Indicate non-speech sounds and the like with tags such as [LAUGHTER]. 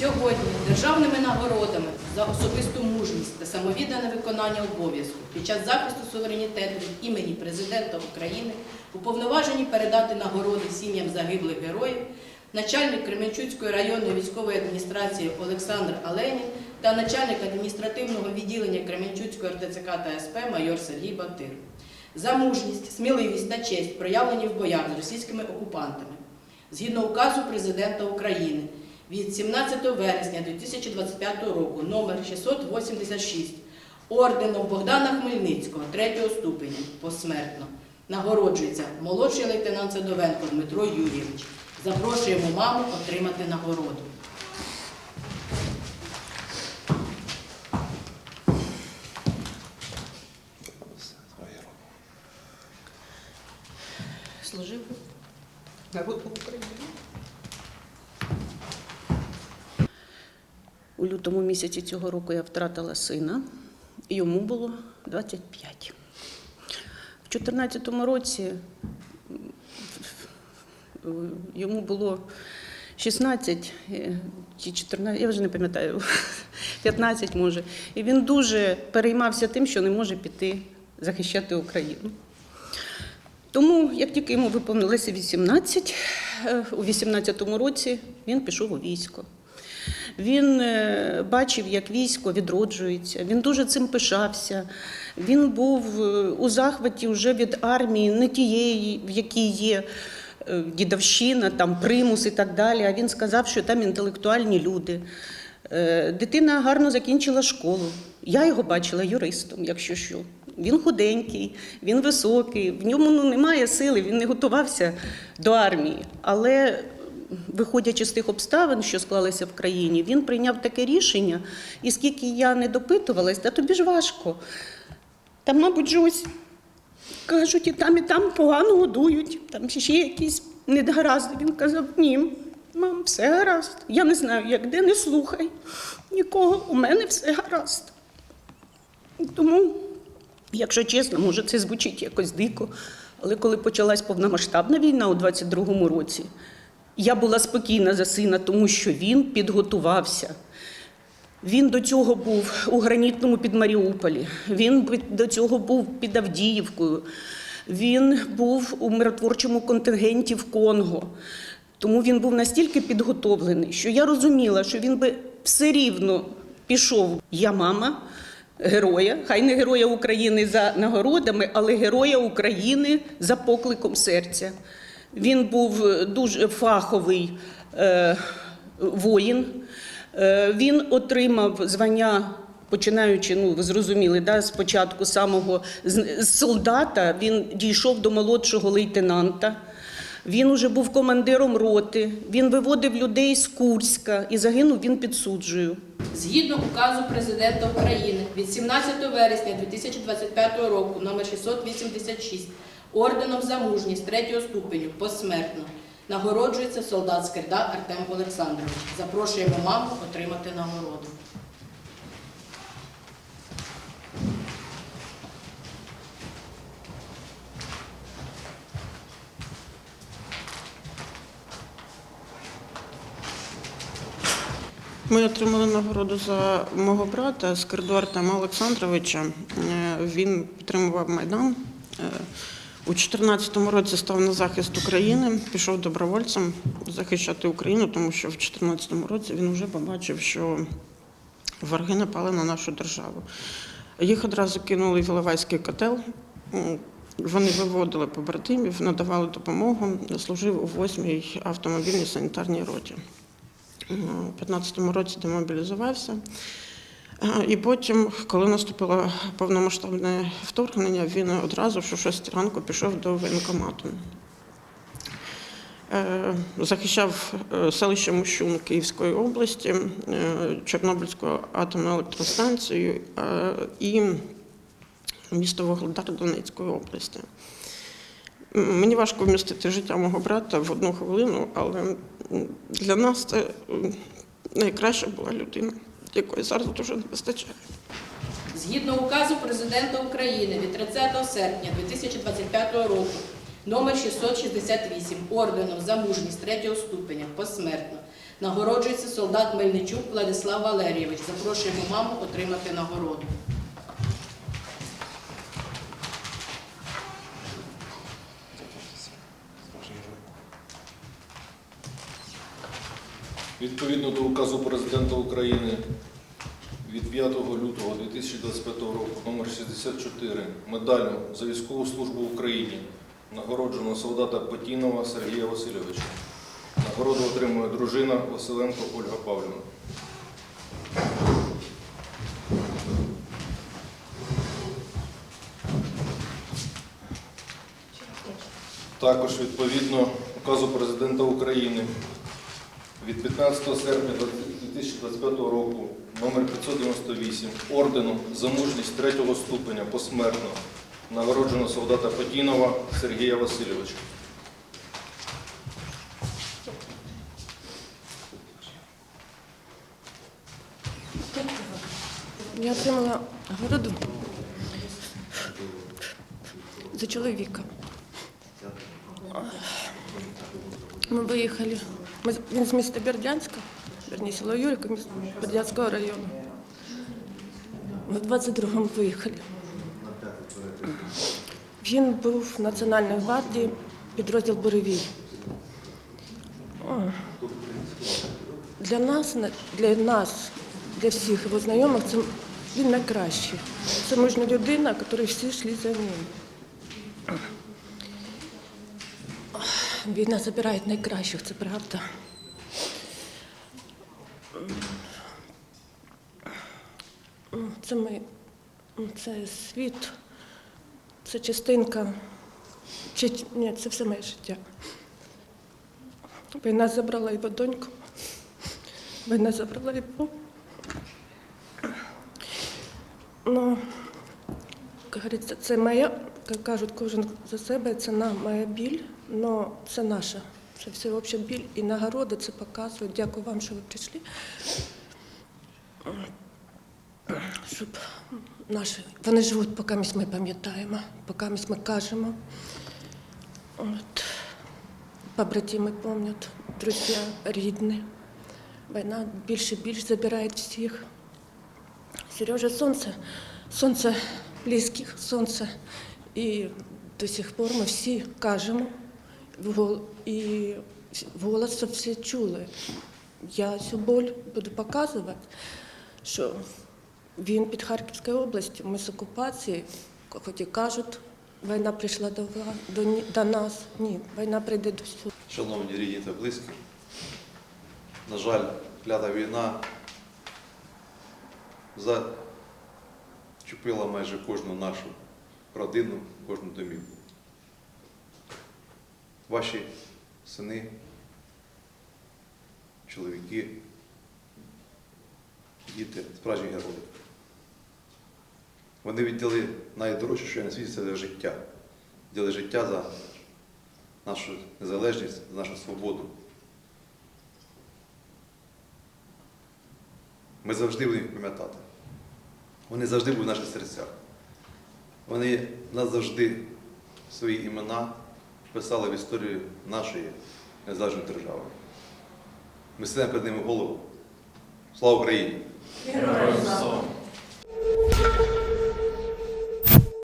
Сьогодні державними нагородами за особисту мужність та самовіддане виконання обов'язку під час захисту суверенітету від імені Президента України уповноважені передати нагороди сім'ям загиблих героїв начальник Кременчуцької районної військової адміністрації Олександр Аленін та начальник адміністративного відділення Кременчуцької РТЦК та СП майор Сергій Батир. За мужність, сміливість та честь, проявлені в боях з російськими окупантами згідно указу президента України від 17 вересня 2025 року номер 686 орденом Богдана Хмельницького третього ступеня посмертно нагороджується молодший лейтенант Садовенко Дмитро Юрійович. Запрошуємо маму отримати нагороду. Служив народу У лютому місяці цього року я втратила сина, йому було 25. В 2014 році йому було 16 е, чи 14, я вже не пам'ятаю, [LAUGHS] 15 може. І він дуже переймався тим, що не може піти захищати Україну. Тому, як тільки йому виповнилося 18, е, у 18-му році він пішов у військо. Він е, бачив, як військо відроджується. Він дуже цим пишався. Він був е, у захваті вже від армії, не тієї, в якій є е, дідовщина, там примус і так далі. А він сказав, що там інтелектуальні люди. Дитина гарно закінчила школу. Я його бачила юристом, якщо що. Він худенький, він високий, в ньому ну, немає сили, він не готувався до армії. Але виходячи з тих обставин, що склалися в країні, він прийняв таке рішення, і скільки я не допитувалась, та тобі ж важко. Там, мабуть, ось кажуть, і там, і там погано годують, там ще якісь недогаразди. Він казав, ні, мам, все гаразд. Я не знаю, як де, не слухай нікого, у мене все гаразд. Тому, якщо чесно, може це звучить якось дико, але коли почалась повномасштабна війна у 22-му році, я була спокійна за сина, тому що він підготувався. Він до цього був у гранітному під Маріуполі, він до цього був під Авдіївкою, він був у миротворчому контингенті в Конго. Тому він був настільки підготовлений, що я розуміла, що він би все рівно пішов. Я мама героя, хай не героя України за нагородами, але героя України за покликом серця. Він був е, дуже фаховий е, воїн. Е, Він отримав звання, починаючи, ну ви зрозуміли, да, спочатку самого з солдата він дійшов до молодшого лейтенанта. Він уже був командиром роти, він виводив людей з Курська і загинув він під суджею. Згідно указу президента України від 17 вересня 2025 року номер 686 орденом за мужність третього ступеню посмертно нагороджується солдат Скирда Артем Олександрович. Запрошуємо маму отримати нагороду. Ми отримали нагороду за мого брата Скирду Артема Олександровича. Е, Він підтримував Майдан. У 2014 році став на захист України, пішов добровольцем захищати Україну, тому що в 2014 році він вже побачив, що вороги напали на нашу державу. Їх одразу кинули в Іловайський котел. Вони виводили побратимів, надавали допомогу. Служив у 8-й автомобільній санітарній роті. У 15-му році демобілізувався. А, І потім, коли наступило повномасштабне вторгнення, він одразу в 6 ранку пішов до воєнкомату. Е, Захищав е, селище Мущун Київської області, е, Чорнобильську атомну електростанцію е, і місто Вугледар Донецької області. Мені важко вмістити життя мого брата в одну хвилину, але для нас це найкраща була людина, якої зараз дуже не вистачає. Згідно указу президента України від 30 серпня 2025 року номер 668 орденом за мужність третього ступеня посмертно Нагороджується солдат Мельничук Владислав Валерійович. Запрошуємо маму отримати нагороду. Відповідно до указу президента України від 5 лютого 2025 року номер 64 медаллю за військову службу в Україні нагороджено солдата Патінова Сергія Васильовича. Нагороду отримує дружина Василенко Ольга Павлівна. Також відповідно указу президента України від 15 серпня 2025 року номер 598 орденом за мужність третього ступеня посмертно нагороджено солдата Патінова Сергія Васильовича. Я отримала нагороду за чоловіка. Ми виїхали. Ми, він з міста Бердянська, верні село Юрика, Бердянського району. Ми в 22-му виїхали. Він був в Національній гвардії, підрозділ Буревій. Для нас, для нас, для всіх його знайомих, це він найкращий. Це мужня людина, якої всі йшли за ним. Війна забирає найкращих, це правда. Це ми, це світ, це частинка, чи, ні, це все моє життя. Війна забрала його доньку. Війна забрала його. Ну, як говориться, це моя, як кажуть, кожен за себе, це на моя біль, але це наша. Це все обща біль і нагороди це показують. Дякую вам, що ви прийшли. Щоб наші, вони живуть, поки ми пам'ятаємо, поки ми кажемо. От. Побратими пам'ятають, друзі, рідні. Війна більше більше забирає всіх. Сережа, сонце, сонце близьких, сонце. І до сих пор ми всі кажемо, і голос всі чули. Я цю боль буду показувати, що він під Харківською областю, ми з окупації, хоч і кажуть, війна прийшла до, до, до нас. Ні, війна прийде до сюди. Шановні рідні та близькі, на жаль, клята війна зачепила майже кожну нашу родину, кожну домівку. Ваші сини, чоловіки, діти, справжні герої. Вони віддали найдорожче, що є на світі, це життя. Віддали життя за нашу незалежність, за нашу свободу. Ми завжди будемо пам'ятати. Вони завжди будуть в наших серцях. Вони назавжди свої імена вписали в історію нашої незалежної держави. Ми сидимо перед ними голову. Слава Україні! Героям слава!